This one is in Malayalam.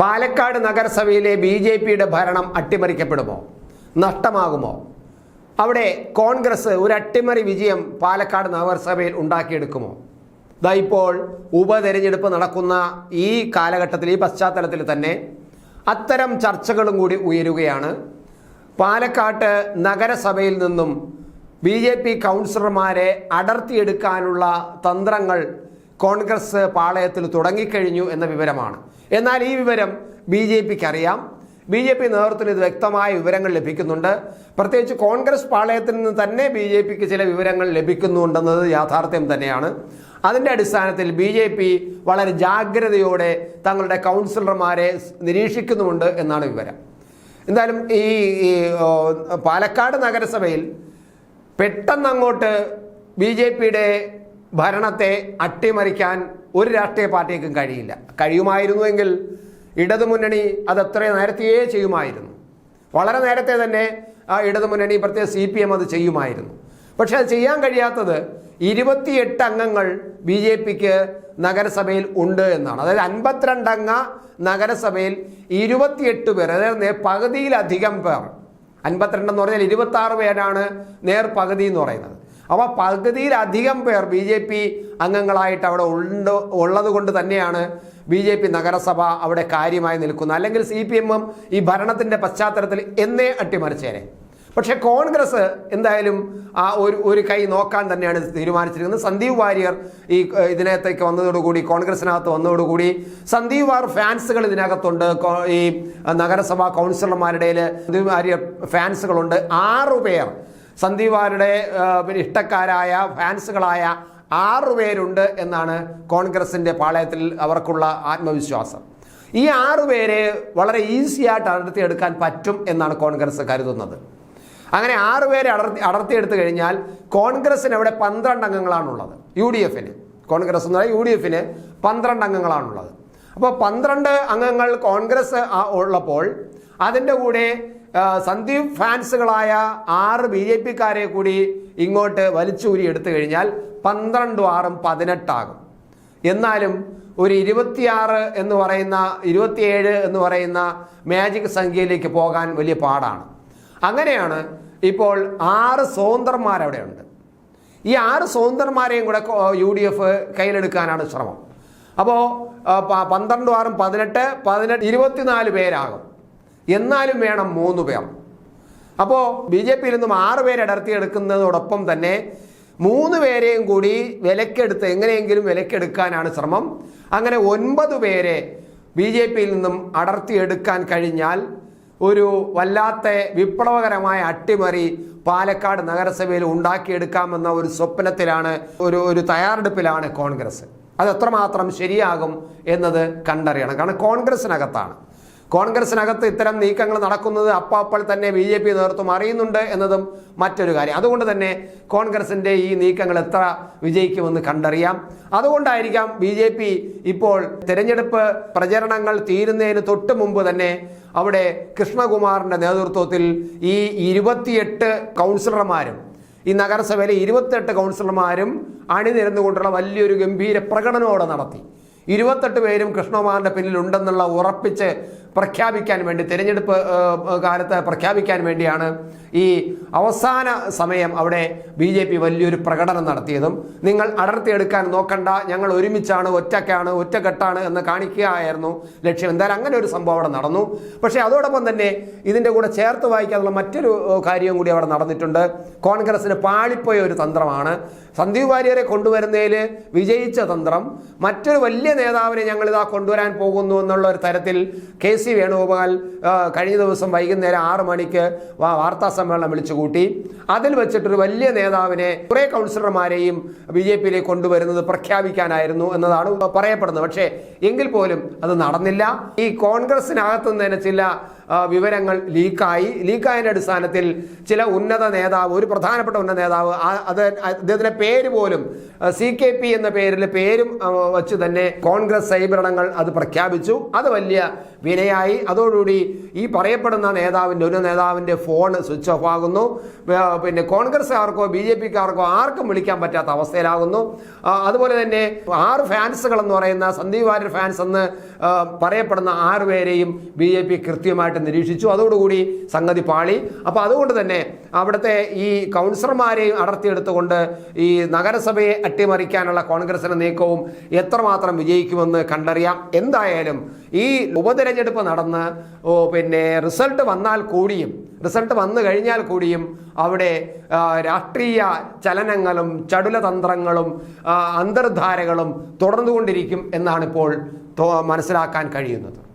പാലക്കാട് നഗരസഭയിലെ ബി ജെ പിയുടെ ഭരണം അട്ടിമറിക്കപ്പെടുമോ? നഷ്ടമാകുമോ? അവിടെ കോൺഗ്രസ് ഒരു അട്ടിമറി വിജയം പാലക്കാട് നഗരസഭയിൽ ഉണ്ടാക്കിയെടുക്കുമോ? ഇതാ ഇപ്പോൾ ഉപതെരഞ്ഞെടുപ്പ് നടക്കുന്ന ഈ കാലഘട്ടത്തിൽ ഈ പശ്ചാത്തലത്തിൽ തന്നെ അത്തരം ചർച്ചകളും കൂടി ഉയരുകയാണ്. പാലക്കാട്ട് നഗരസഭയിൽ നിന്നും ബി ജെ പി കൗൺസിലർമാരെ അടർത്തിയെടുക്കാനുള്ള തന്ത്രങ്ങൾ കോൺഗ്രസ് പാളയത്തിൽ തുടങ്ങിക്കഴിഞ്ഞു എന്ന വിവരമാണ്. എന്നാൽ ഈ വിവരം ബി ജെ പിക്ക് അറിയാം ബി ജെ പി നേതൃത്വത്തിന് ഇത് വ്യക്തമായ വിവരങ്ങൾ ലഭിക്കുന്നുണ്ട്. പ്രത്യേകിച്ച് കോൺഗ്രസ് പാളയത്തിൽ നിന്ന് തന്നെ ബി ജെ പിക്ക് ചില വിവരങ്ങൾ ലഭിക്കുന്നുണ്ടെന്നത് യാഥാർത്ഥ്യം തന്നെയാണ്. അതിന്റെ അടിസ്ഥാനത്തിൽ ബി ജെ പി വളരെ ജാഗ്രതയോടെ തങ്ങളുടെ കൗൺസിലർമാരെ നിരീക്ഷിക്കുന്നുമുണ്ട് എന്നാണ് വിവരം. എന്തായാലും ഈ പാലക്കാട് നഗരസഭയിൽ പെട്ടെന്ന് അങ്ങോട്ട് ബി ജെ പിയുടെ ഭരണത്തെ അട്ടിമറിക്കാൻ ഒരു രാഷ്ട്രീയ പാർട്ടിക്കും കഴിയില്ല. കഴിയുമായിരുന്നുവെങ്കിൽ ഇടതുമുന്നണി അത് അത്ര നേരത്തെയേ ചെയ്യുമായിരുന്നു. വളരെ നേരത്തെ തന്നെ ആ ഇടതുമുന്നണി പ്രത്യേക സി പി എം അത് ചെയ്യുമായിരുന്നു. പക്ഷെ അത് ചെയ്യാൻ കഴിയാത്തത് ഇരുപത്തിയെട്ട് അംഗങ്ങൾ ബി ജെ പിക്ക് നഗരസഭയിൽ ഉണ്ട് എന്നാണ്. അതായത് അൻപത്തിരണ്ടംഗ നഗരസഭയിൽ ഇരുപത്തിയെട്ട് പേർ അതായത് പകുതിയിലധികം പേർ. അൻപത്തിരണ്ടെന്ന് പറഞ്ഞാൽ ഇരുപത്തി ആറ് പേരാണ് നേർ പകുതി എന്ന് പറയുന്നത്. അപ്പോൾ പകുതിയിലധികം പേർ ബി ജെ പി അംഗങ്ങളായിട്ട് അവിടെ ഉണ്ട് ഉള്ളത് കൊണ്ട് തന്നെയാണ് ബി ജെ പി നഗരസഭ അവിടെ കാര്യമായി നിൽക്കുന്നത്. അല്ലെങ്കിൽ സി പി എമ്മും ഈ ഭരണത്തിന്റെ പശ്ചാത്തലത്തിൽ എന്നേ അട്ടിമറിച്ചേനെ. പക്ഷേ കോൺഗ്രസ് എന്തായാലും ആ ഒരു ഒരു കൈ നോക്കാൻ തന്നെയാണ് തീരുമാനിച്ചിരിക്കുന്നത്. സന്ദീപ് വാര്യർ ഈ ഇതിനകത്തേക്ക് വന്നതോടുകൂടി കോൺഗ്രസിനകത്ത് വന്നതോടുകൂടി സന്ദീപ് വാർ ഫാൻസുകൾ ഇതിനകത്തുണ്ട്. ഈ നഗരസഭാ കൗൺസിലർമാരുടെ സന്ദീപ് വാര്യർ ഫാൻസുകളുണ്ട്. ആറു പേർ സന്ദീപ് വാരുടെ ഏഹ്, പിന്നെ ഇഷ്ടക്കാരായ ഫാൻസുകളായ ആറു പേരുണ്ട് എന്നാണ് കോൺഗ്രസിന്റെ പാളയത്തിൽ അവർക്കുള്ള ആത്മവിശ്വാസം. ഈ ആറു പേരെ വളരെ ഈസിയായിട്ട് അടർത്തിയെടുക്കാൻ പറ്റും എന്നാണ് കോൺഗ്രസ് കരുതുന്നത്. അങ്ങനെ ആറ് പേരെ അടർത്തി അടർത്തിയെടുത്തു കഴിഞ്ഞാൽ കോൺഗ്രസിന് അവിടെ പന്ത്രണ്ട് അംഗങ്ങളാണുള്ളത്. യു ഡി എഫിന് കോൺഗ്രസ് എന്ന് പറഞ്ഞാൽ യു ഡി എഫിന് പന്ത്രണ്ട് അംഗങ്ങളാണുള്ളത്. അപ്പോൾ പന്ത്രണ്ട് അംഗങ്ങൾ കോൺഗ്രസ് ഉള്ളപ്പോൾ അതിന്റെ കൂടെ സന്ദീപ് ഫാൻസുകളായ ആറ് ബി ജെ പിക്കാരെ കൂടി ഇങ്ങോട്ട് വലിച്ചൂരി എടുത്തു കഴിഞ്ഞാൽ പന്ത്രണ്ടും ആറും പതിനെട്ടാകും. എന്നാലും ഒരു ഇരുപത്തിയാറ് എന്ന് പറയുന്ന ഇരുപത്തിയേഴ് എന്ന് പറയുന്ന മാജിക് സംഖ്യയിലേക്ക് പോകാൻ വലിയ പാടാണ്. അങ്ങനെയാണ് ഇപ്പോൾ ആറ് സ്വതന്ത്രന്മാരവിടെയുണ്ട്. ഈ ആറ് സ്വതന്ത്രന്മാരെയും കൂടെ യു ഡി എഫ് കയ്യിലെടുക്കാനാണ് ശ്രമം. അപ്പോൾ പന്ത്രണ്ടും ആറും പതിനെട്ട് പതിനെട്ട് ഇരുപത്തിനാല് പേരാകും. എന്നാലും വേണം മൂന്ന് പേർ. അപ്പോൾ ബി ജെ പിയിൽ നിന്നും ആറ് പേരെ അടർത്തിയെടുക്കുന്നതോടൊപ്പം തന്നെ മൂന്ന് പേരെയും കൂടി വിലക്കെടുത്ത് എങ്ങനെയെങ്കിലും വിലക്കെടുക്കാനാണ് ശ്രമം. അങ്ങനെ ഒൻപത് പേരെ ബി ജെ പിയിൽ നിന്നും അടർത്തിയെടുക്കാൻ കഴിഞ്ഞാൽ ഒരു വല്ലാത്ത വിപ്ലവകരമായ അട്ടിമറി പാലക്കാട് നഗരസഭയിൽ ഉണ്ടാക്കിയെടുക്കാമെന്ന ഒരു സ്വപ്നത്തിലാണ് ഒരു ഒരു തയ്യാറെടുപ്പിലാണ് കോൺഗ്രസ്. അത് എത്രമാത്രം ശരിയാകും എന്നത് കണ്ടറിയണം. കാരണം കോൺഗ്രസിനകത്താണ്. കോൺഗ്രസിനകത്ത് ഇത്തരം നീക്കങ്ങൾ നടക്കുന്നത് അപ്പാപ്പോൾ തന്നെ ബി ജെ പി നേതൃത്വം അറിയുന്നുണ്ട് എന്നതും മറ്റൊരു കാര്യം. അതുകൊണ്ട് തന്നെ കോൺഗ്രസിന്റെ ഈ നീക്കങ്ങൾ എത്ര വിജയിക്കുമെന്ന് കണ്ടറിയാം. അതുകൊണ്ടായിരിക്കാം ബി ജെ പി ഇപ്പോൾ തിരഞ്ഞെടുപ്പ് പ്രചരണങ്ങൾ തീരുന്നതിന് തൊട്ട് മുമ്പ് തന്നെ അവിടെ കൃഷ്ണകുമാറിന്റെ നേതൃത്വത്തിൽ ഈ ഇരുപത്തിയെട്ട് കൗൺസിലർമാരും ഈ നഗരസഭയിലെ ഇരുപത്തെട്ട് കൗൺസിലർമാരും അണിനിരന്നുകൊണ്ടുള്ള വലിയൊരു ഗംഭീര പ്രകടനം അവിടെ നടത്തി. ഇരുപത്തെട്ട് പേരും കൃഷ്ണകുമാറിന്റെ പിന്നിലുണ്ടെന്നുള്ള ഉറപ്പിച്ച് പ്രഖ്യാപിക്കാൻ വേണ്ടി തിരഞ്ഞെടുപ്പ് കാലത്ത് പ്രഖ്യാപിക്കാൻ വേണ്ടിയാണ് ഈ അവസാന സമയം അവിടെ ബി ജെ പി വലിയൊരു പ്രകടനം നടത്തിയതും. നിങ്ങൾ അടർത്തിയെടുക്കാൻ നോക്കണ്ട ഞങ്ങൾ ഒരുമിച്ചാണ് ഒറ്റക്കാണ് ഒറ്റക്കെട്ടാണ് എന്ന് കാണിക്കുകയായിരുന്നു ലക്ഷ്യം. എന്തായാലും അങ്ങനെ ഒരു സംഭവം അവിടെ നടന്നു. പക്ഷേ അതോടൊപ്പം തന്നെ ഇതിന്റെ കൂടെ ചേർത്ത് വായിക്കാനുള്ള മറ്റൊരു കാര്യവും കൂടി അവിടെ നടന്നിട്ടുണ്ട്. കോൺഗ്രസിന് പാളിപ്പോയ ഒരു തന്ത്രമാണ്. സന്ദീപ് വാര്യരെ കൊണ്ടുവരുന്നതിൽ വിജയിച്ച തന്ത്രം. മറ്റൊരു വലിയ നേതാവിനെ ഞങ്ങളിതാ കൊണ്ടുവരാൻ പോകുന്നു എന്നുള്ള ഒരു തരത്തിൽ കെ സി വേണുഗോപാൽ കഴിഞ്ഞ ദിവസം വൈകുന്നേരം ആറ് മണിക്ക് വാർത്താ സമ്മേളനം വിളിച്ചു കൂട്ടി. അതിൽ വെച്ചിട്ടൊരു വലിയ നേതാവിനെ കുറേ കൗൺസിലർമാരെയും ബി ജെ പിയിലേക്ക് കൊണ്ടുവരുന്നത് പ്രഖ്യാപിക്കാനായിരുന്നു എന്നതാണ് പറയപ്പെടുന്നത്. പക്ഷേ എങ്കിൽ പോലും അത് നടന്നില്ല. ഈ കോൺഗ്രസിനകത്തുനിന്ന് തന്നെ ചില വിവരങ്ങൾ ലീക്കായി. ലീക്കായതിന്റെ അടിസ്ഥാനത്തിൽ ചില ഉന്നത നേതാവ് ഒരു പ്രധാനപ്പെട്ട ഉന്നത നേതാവ് അത് അദ്ദേഹത്തിന്റെ പേര് പോലും സി കെ പി എന്ന പേരിൽ പേരും വച്ച് തന്നെ കോൺഗ്രസ് സൈബരണങ്ങൾ അത് പ്രഖ്യാപിച്ചു. അത് വലിയ വിനയായി. അതോടുകൂടി ഈ പറയപ്പെടുന്ന നേതാവിന്റെ ഒരു നേതാവിന്റെ ഫോൺ സ്വിച്ച് ഓഫ് ആകുന്നു. പിന്നെ കോൺഗ്രസ്സുകാർക്കോ ബി ജെ പിക്കാർക്കോ ആർക്കും വിളിക്കാൻ പറ്റാത്ത അവസ്ഥയിലാകുന്നു. അതുപോലെ തന്നെ ആറ് ഫാൻസുകൾ എന്ന് പറയുന്ന സന്ദീപ് വാര്യർ ഫാൻസ് എന്ന് പറയപ്പെടുന്ന ആറ് പേരെയും ബി ജെ പി കൃത്യമായിട്ട് നിരീക്ഷിച്ചു. അതോടുകൂടി സംഗതി പാളി. അപ്പോൾ അതുകൊണ്ട് തന്നെ അവിടുത്തെ ഈ കൗൺസിലർമാരെയും അടർത്തിയെടുത്തുകൊണ്ട് ഈ നഗരസഭയെ അട്ടിമറിക്കാനുള്ള കോൺഗ്രസിന്റെ നീക്കവും എത്രമാത്രം വിജയിക്കുമെന്ന് കണ്ടറിയാം. എന്തായാലും ഈ ഉപതെരഞ്ഞെടുപ്പ് നടന്ന് പിന്നെ റിസൾട്ട് വന്നാൽ കൂടിയും റിസൾട്ട് വന്നു കഴിഞ്ഞാൽ കൂടിയും അവിടെ രാഷ്ട്രീയ ചലനങ്ങളും ചടുലതന്ത്രങ്ങളും അന്തർധാരകളും തുടർന്നുകൊണ്ടിരിക്കും എന്നാണിപ്പോൾ ഇപ്പോൾ മനസ്സിലാക്കാൻ കഴിയുന്നത്.